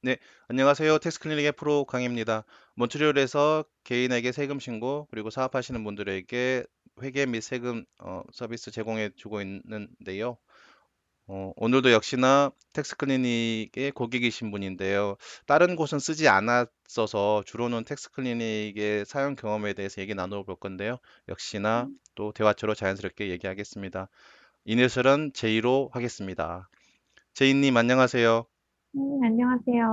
네, 안녕하세요. 텍스클리닉의 프로 강입니다. 몬트리올에서 개인에게 세금 신고 그리고 사업하시는 분들에게 회계 및 세금 어, 서비스 제공해 주고 있는데요. 어, 오늘도 역시나 텍스클리닉의 고객이신 분인데요. 다른 곳은 쓰지 않았어서 주로는 텍스클리닉의 사용 경험에 대해서 얘기 나눠볼 건데요. 역시나 또 대화처럼 자연스럽게 얘기하겠습니다. 이니셜은 J로 하겠습니다. 제이님 안녕하세요. 음,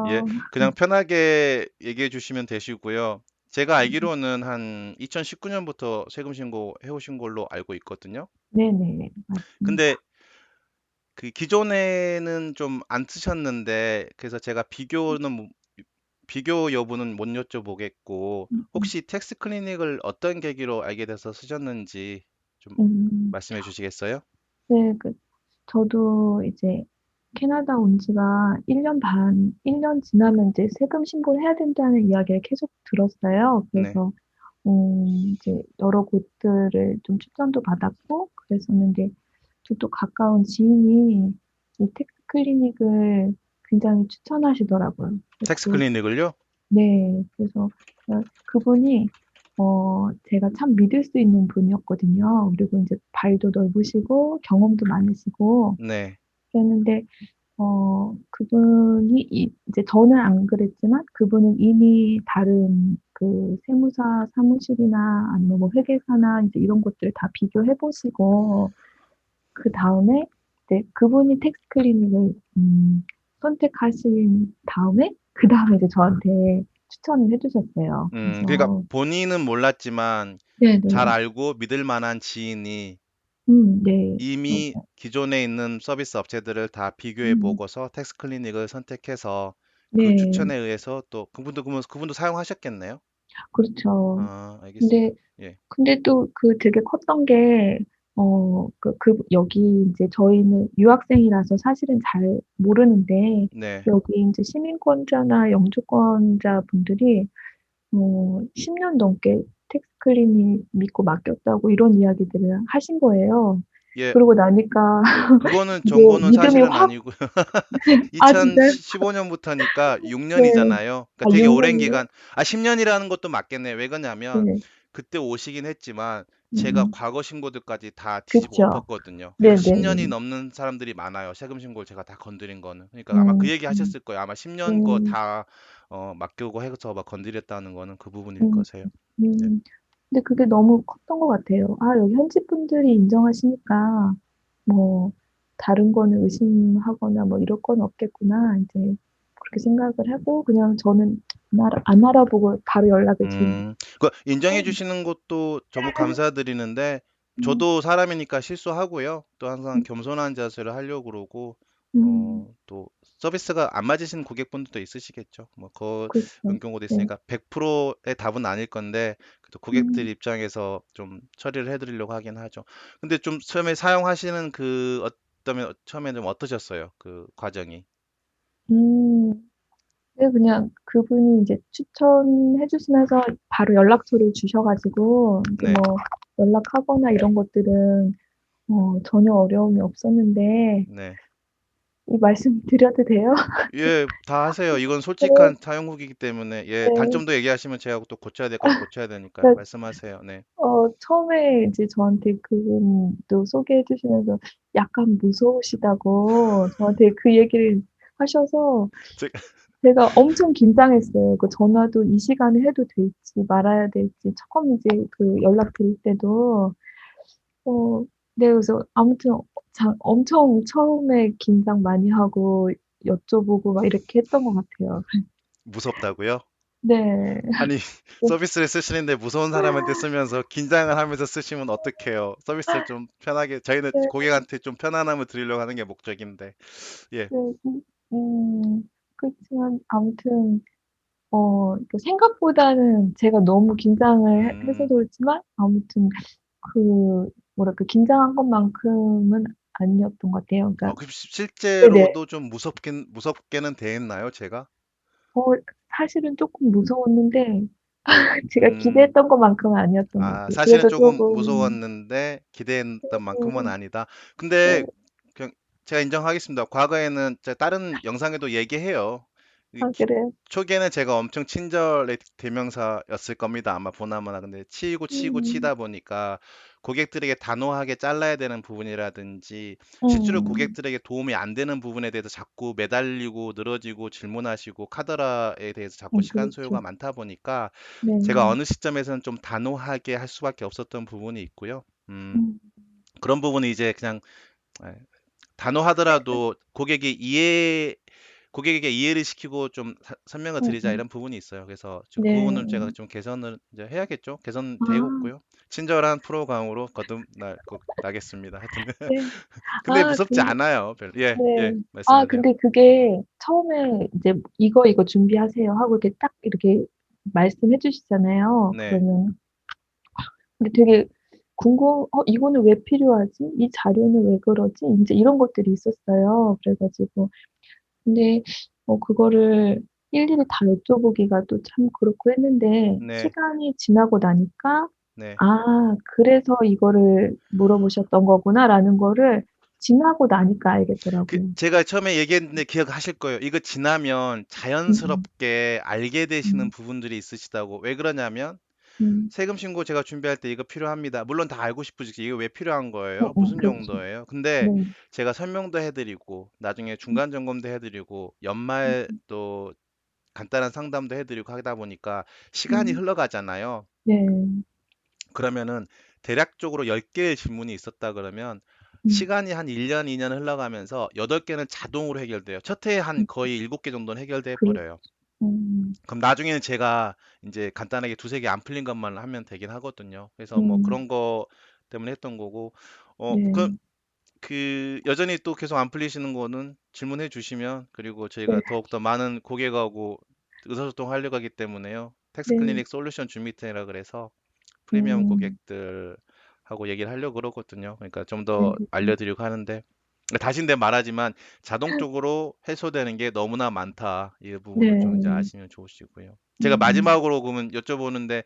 예, 안녕하세요. 그냥 편하게 얘기해 주시면 되시고요. 제가 음, 알기로는 한 2019년부터 세금 신고 해 오신 걸로 알고 있거든요. 네네, 맞습니다. 근데 그 기존에는 좀 안 쓰셨는데, 그래서 제가 비교는, 못- 비교 여부는 못 여쭤보겠고, 음, 음, 혹시 텍스 클리닉을 어떤 계기로 알게 돼서 쓰셨는지 좀 음, 말씀해 주시겠어요? 네, 그, 저도 이제 캐나다 온 지가 1년 반, 1년 지나면 이제 세금 신고를 해야 된다는 이야기를 계속 들었어요. 네. 그래서, 음, 이제 여러 곳들을 좀 추천도 받았고, 그랬었는데, 저도 가까운 지인이 이 텍스 클리닉을 굉장히 추천하시더라고요. 텍스 그 클리닉을요? 네. 그래서 어 그분이 어 제가 참 믿을 수 있는 분이었거든요. 그리고 인제 발도 넓으시고 경험도 많으시고 네. 그랬는데 어 그분이 이 이제 저는 안 그랬지만 그분은 이미 다른 그 세무사 사무실이나 아니면 뭐 회계사나 인제 이런 것들을 다 비교해 보시고 그 다음에 이제 그분이 텍스 클리닉을 음 선택하신 다음에 그 다음에 이제 저한테 추천을 해 주셨어요. 음, 그러니까 본인은 몰랐지만 잘 네네. 알고 믿을 만한 지인이 음 네. 이미 맞아요. 기존에 있는 서비스 업체들을 다 비교해 음 보고서 텍스 클리닉을 선택해서 그 네. 추천에 의해서 또 그분도 그분 그분도 사용하셨겠네요. 그렇죠. 아, 알겠습니다. 근데 예. 근데 또 그 되게 컸던 게 어 그 그 여기 인제 저희는 유학생이라서 사실은 잘 모르는데 네. 여기 인제 시민권자나 영주권자분들이 뭐 10 년 넘게 클리닉 믿고 맡겼다고 이런 이야기들을 하신 거예요. 예. 그러고 나니까 예. 그거는 뭐 정보는 사실은 확 아니고요. 아 진짜요? 2015년부터니까 네. 6년이잖아요. 그러니까 아 되게 6 오랜? 기간. 아, 10년이라는 것도 맞겠네요. 왜 그러냐면 네. 그때 오시긴 했지만 제가 음. 과거 신고들까지 다 뒤집어 그쵸. 엎었거든요. 그래서 10년이 네네네. 넘는 사람들이 많아요. 세금 신고를 제가 다 건드린 거는. 그러니까 아마 그 음. 얘기 음. 하셨을 거예요. 아마 10년 거 음. 다 어, 맡기고 해서 막 건드렸다는 거는 그 부분일 음. 거세요. 네. 음. 근데 그게 너무 컸던 것 같아요. '아 여기 현지 분들이 인정하시니까 뭐 다른 거는 의심하거나 뭐 이럴 건 없겠구나.' 인제 그렇게 생각을 하고 그냥 저는 안 알아 안 알아보고 바로 연락을 드린 음. 그 인정해 거예요. 주시는 것도 너무 감사드리는데 음. 저도 사람이니까 실수하고요. 또 항상 음. 겸손한 자세로 하려고 그러고 음. 어 또 서비스가 안 맞으시는 고객분들도 있으시겠죠. 뭐 그 그렇죠. 경우도 네. 있으니까 100%의 답은 아닐 건데 그래도 고객들 음. 입장에서 좀 처리를 해 드리려고 하긴 하죠. 근데 좀 처음에 사용하시는 그 어떠면 처음에는 좀 어떠셨어요? 그 과정이? 음. 네 그냥 그분이 이제 추천해 주시면서 바로 연락처를 주셔 가지고 인제 네. 뭐 연락하거나 이런 것들은 어 전혀 어려움이 없었는데 네. 이 말씀 드려도 돼요? 예, 다 하세요. 이건 네. 솔직한 사용 후기이기 때문에 예, 네. 단점도 얘기하시면 제가 또 고쳐야 될 건 고쳐야 되니까요. 그러니까 말씀하세요. 네. 어 처음에 이제 저한테 그분도 소개해 주시면서 약간 무서우시다고 저한테 그 얘기를 하셔서 제가 제가 엄청 긴장했어요. 그 전화도 이 시간에 해도 될지 말아야 될지 처음 이제 그 연락 드릴 때도. 어 네 그래서 아무튼 자 엄청 처음에 긴장 많이 하고 여쭤보고 막 이렇게 했던 것 같아요. 무섭다고요? 네. 아니, 네. 서비스를 쓰시는데 무서운 사람한테 쓰면서 긴장을 하면서 쓰시면 어떡해요? 서비스를 좀 편하게, 저희는 네. 고객한테 좀 편안함을 드리려고 하는 게 목적인데. 예. 네. 음 음 그렇지만 아무튼 어 그 생각보다는 제가 너무 긴장을 해 해서 음, 그렇지만 아무튼 그 뭐랄까 긴장한 것만큼은 아니었던 것 같아요. 어, 그러니까 그 시- 네네. 실제로도 좀 무섭긴, 무섭게는 대했나요, 제가? 어 사실은 쪼끔 무서웠는데 제가 음, 기대했던 것만큼은 아니었던 것 아, 같아요. 사실은 그래서 조금 쪼금 무서웠는데 기대했던 만큼은 음 아니다. 네. 근데 그냥 제가 인정하겠습니다. 과거에는 제가 다른 영상에도 얘기해요. 이 아, 기- 그래요? 초기에는 제가 엄청 친절의 대명사였을 겁니다. 아마 보나마나. 근데 치이고 치이고 음, 치다 보니까 고객들에게 단호하게 잘라야 되는 부분이라든지 실제로 음, 고객들에게 도움이 안 되는 부분에 대해서 자꾸 매달리고 늘어지고 질문하시고 카더라에 대해서 자꾸 음, 시간 그렇죠. 소요가 많다 보니까 제가 네. 어느 시점에서는 좀 단호하게 할 수밖에 없었던 부분이 있고요. 음, 음, 그런 부분이 이제 그냥 예, 단호하더라도 고객이 이해, 고객에게 이해를 시키고 좀 사- 설명을 음, 드리자 음. 이런 부분이 있어요. 그래서 저그 부분은 제가 네. 좀 개선을 이제 해야겠죠. 개선되고 아, 있고요. 친절한 프로 강으로 거듭날 거- 나겠습니다. 하여튼 네. 근데 아, 무섭지 그, 않아요. 별로. 예, 예, 네. 아, 말씀하세요. 근데 그게 처음에 이제 이거, 이거 준비하세요 하고 이렇게 딱 이렇게 말씀해 주시잖아요. 네, 그러면, 근데 되게 궁금, 어, 이거는 왜 필요하지? 이 자료는 왜 그러지? 이제 이런 것들이 있었어요. 그래 가지고, 근데, 어, 그거를 일일이 다 여쭤보기가 또 참 그렇고 했는데, 네, 시간이 지나고 나니까, 네. 아, 그래서 이거를 물어보셨던 거구나라는 거를 지나고 나니까 그 알겠더라고요. 제가 처음에 얘기했는데 기억하실 거예요. 이거 지나면 음, 자연스럽게 알게 되시는 음, 부분들이 있으시다고. 왜 그러냐면 음, 세금 신고 제가 준비할 때 이거 필요합니다. 물론 다 알고 싶으시지. 이거 왜 필요한 음, 거예요? 음, 무슨 그렇죠. 용도예요? 근데 네. 제가 설명도 해드리고 나중에 음, 중간 점검도 해드리고 음, 연말 또 간단한 상담도 해드리고 하다 보니까 시간이 음, 흘러가잖아요. 네. 그러면은 대략적으로 10개의 질문이 있었다 그러면 음, 시간이 한 1년, 2년 흘러가면서 8개는 자동으로 해결돼요. 첫 해에 한 음, 거의 7개 정도는 해결돼 그, 버려요. 음, 그럼 나중에는 제가 이제 간단하게 두세 개안 풀린 것만 하면 되긴 하거든요. 그래서 뭐 음, 그런 거 때문에 했던 거고, 어, 그, 네. 그, 여전히 또 계속 안 풀리시는 거는 질문해 주시면, 그리고 네. 저희가 더욱더 많은 고객하고 의사소통 하려고 하기 때문에요. 텍스 네. 클리닉 솔루션 준비테라 그래서 프리미엄 음, 고객들하고 얘기를 하려고 그러거든요. 그러니까 좀 네. 더 알려 드리고 하는데, 다시는 말하지만 자동적으로 해소되는 게 너무나 많다. 이 부분을 좀 이제 네. 아시면 좋으시고요. 제가 음, 마지막으로 그러면 여쭤보는데,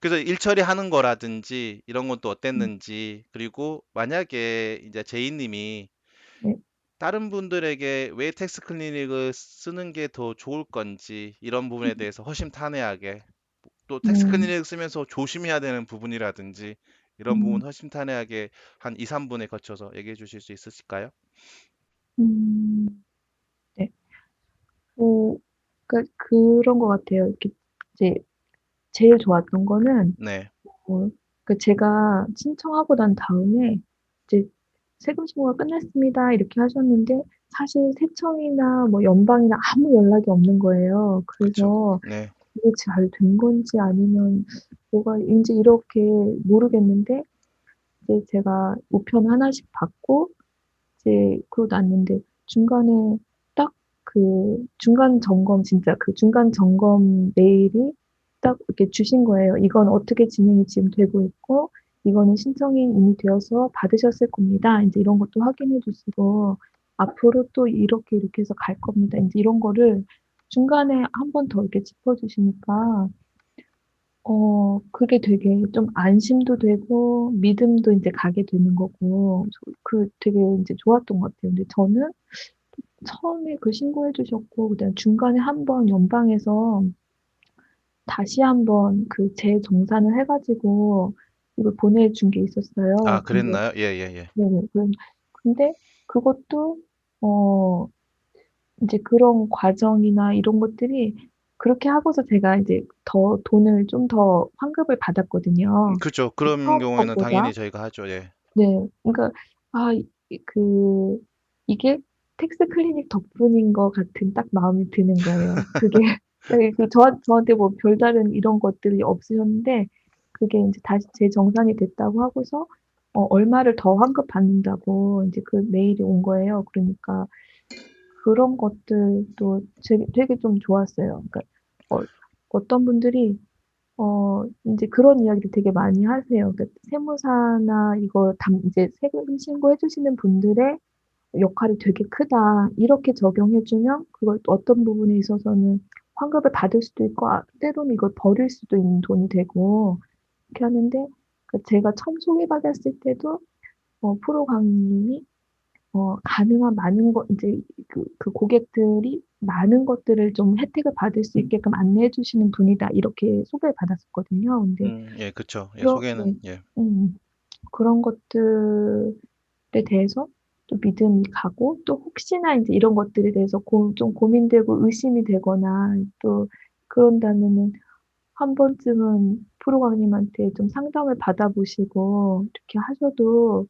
그래서 일 처리하는 거라든지 이런 건또 음, 어땠는지, 그리고 만약에 이제 제이님이 네. 다른 분들에게 왜 텍스 클리닉을 쓰는 게 더 좋을 건지 이런 부분에 대해서 허심탄회하게 또 텍스 음, 클리닉 쓰면서 조심해야 되는 부분이라든지 이런 부분 음, 허심탄회하게 한 2, 3분에 거쳐서 얘기해 주실 수 있으실까요? 음, 네. 그, 그, 그런 것 같아요. 이렇게 이제 제일 좋았던 거는, 네, 어, 그 제가 신청하고 난 다음에 이제 세금 신고가 끝났습니다. 이렇게 하셨는데, 사실 세청이나 뭐 연방이나 아무 연락이 없는 거예요. 그쵸. 그래서 네, 이게 잘 된 건지 아니면 뭐가 인지 이렇게 모르겠는데, 이제 제가 우편 하나씩 받고, 이제 그러고 났는데, 중간에 딱 그 중간 점검, 진짜 그 중간 점검 메일이 딱 이렇게 주신 거예요. 이건 어떻게 진행이 지금 되고 있고, 이거는 신청이 이미 되어서 받으셨을 겁니다. 이제 이런 것도 확인해 주시고, 앞으로 또 이렇게 이렇게 해서 갈 겁니다. 이제 이런 거를 중간에 한 번 더 이렇게 짚어주시니까, 어, 그게 되게 좀 안심도 되고, 믿음도 이제 가게 되는 거고, 저- 그 되게 이제 좋았던 것 같아요. 근데 저는 처음에 그 신고해 주셨고, 그다음 중간에 한번 연방에서 다시 한번그 재정산을 해 가지고 이걸 보내준 게 아, 있었어요. 근데, 그랬나요? 예, 예, 예. 네네. 그럼- 근데 그것도, 어, 이제 그런 과정이나 이런 것들이 그렇게 하고서 제가 이제 더 돈을 좀 더 환급을 음, 받았거든요. 그죠. 그 그런 경우에는 것보다. 당연히 저희가 하죠. 예. 네. 그러니까, 아, 이- 그, 이게 텍스 클리닉 덕분인 것 같은 딱 마음이 드는 거예요. 그게, 네, 그, 저, 저한테 뭐 별다른 이런 것들이 없으셨는데, 그게 이제 다시 재정산이 됐다고 하고서, 어, 얼마를 더 환급받는다고 이제 그 메일이 온 거예요. 그러니까 그런 것들도 되게, 되게 좀 좋았어요. 그러니까, 어, 어떤 분들이 어, 이제 그런 이야기를 되게 많이 하세요. 그러니까 세무사나 이거 담, 이제 세금 신고해 주시는 분들의 역할이 되게 크다. 이렇게 적용해 주면 그걸 또 어떤 부분에 있어서는 환급을 받을 수도 있고, 아, 때로는 이걸 버릴 수도 있는 돈이 되고, 이렇게 하는데, 그 제가 처음 소개받았을 때도, 어, 프로 강님이 어 가능한 많은 것 인제 그 그 고객들이 많은 것들을 좀 혜택을 받을 수 있게끔 안내해 주시는 분이다 이렇게 소개를 받았었거든요. 근데 음 예 그쵸. 예 그런 네. 소개는 예. 음. 그런 것들에 대해서 좀 믿음이 가고 또 혹시나 인제 이런 것들에 대해서 고 좀 고민되고 의심이 되거나 또 그런다면은 한 번쯤은 프로강님한테 좀 상담을 받아 보시고 이렇게 하셔도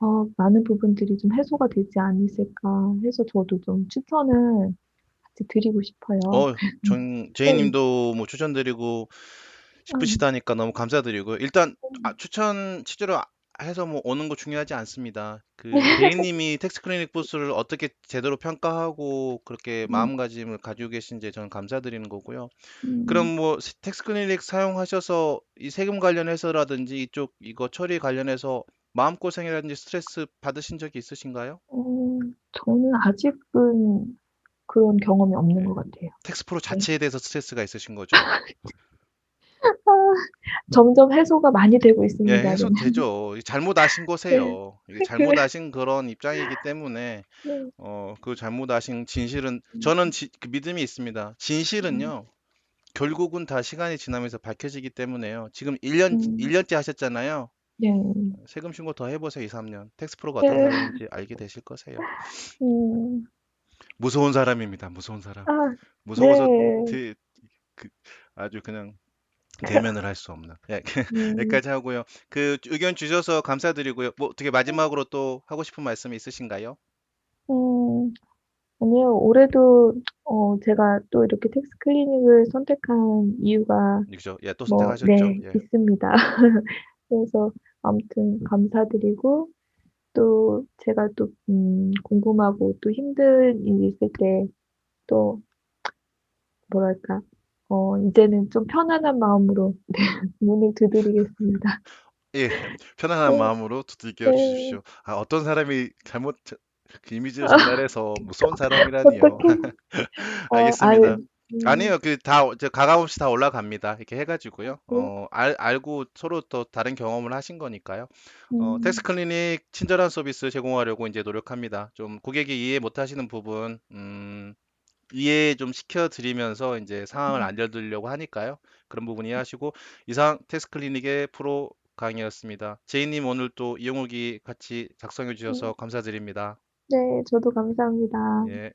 어 '많은 부분들이 좀 해소가 되지 않으실까.' 해서 저도 좀 추천을 같이 드리고 싶어요. 어 전 제이 네. 님도 뭐 추천드리고 음. 싶으시다니까 너무 감사드리고요. 일단 아 음. 추천 취지로 해서 뭐 오는 거 중요하지 않습니다. 그 제이 님이 텍스 클리닉 부스를 어떻게 제대로 평가하고 그렇게 음. 마음가짐을 가지고 계신지 저는 감사드리는 거고요. 그럼 음. 뭐스 텍스 클리닉 사용하셔서 이 세금 관련해서라든지 이쪽 이거 처리 관련해서 마음고생이라든지 스트레스 받으신 적이 있으신가요? 어 저는 아직은 그런 경험이 없는 예. 것 같아요. 텍스 프로 네. 자체에 대해서 스트레스가 있으신 거죠? 아 점점 해소가 많이 되고 예 있습니다. 네. 해소되죠. 이 잘못 아신 네. 거세요. 이게 그래 잘못 아신 그런 입장이기 때문에 네. 어 그 잘못 아신 진실은 음. 저는 지 그 믿음이 있습니다. 음. 진실은요. 결국은 다 시간이 지나면서 밝혀지기 때문에요. 지금 1년 음. 1 년째 하셨잖아요. 네. 세금 신고 더 해 보세요, 2-3 년. 텍스 프로가 어떤 네. 사람인지 알게 되실 거세요. 음. 무서운 사람입니다, 무서운 사람. 아 무서워서 네. 드그 아주 그냥 대면을 할 수 없는. 예 음. 여기까지 하고요. 그 의견 주셔서 감사드리고요. 뭐 어떻게 마지막으로 또 하고 싶은 말씀 있으신가요? 음. 아니요. 올해도 어 제가 또 이렇게 텍스 클리닉을 선택한 이유가 그죠. 예 또 뭐 선택하셨죠. 네 예. 있습니다. 그래서 아무튼 감사드리고 또 제가 또 음 궁금하고 또 힘든 일이 있을 때 또 뭐랄까 어 이제는 좀 편안한 마음으로 네 문을 두드리겠습니다. 예. 편안한 네. 마음으로 두들겨 네. 주십시오. 아 어떤 사람이 잘못 저그 이미지를 전달해서 무서운 사람이라니요. 어떡해. 어 알겠습니다. 아유. 음. 아니에요. 그 다 저 가감없이 다 올라갑니다. 이렇게 해 가지고요. 네. 어 알 알고 서로 또 다른 경험을 하신 거니까요. 어 텍스 음. 클리닉 친절한 서비스 제공하려고 인제 노력합니다. 좀 고객이 이해 못 하시는 부분 음 이해 좀 시켜 드리면서 인제 상황을 음. 알려드리려고 하니까요. 그런 부분 이해하시고 이상 텍스 클리닉의 프로 강이었습니다. 제이 님 오늘 또 이용 후기 같이 작성해 주셔서 음. 감사드립니다. 네. 저도 감사합니다. 예.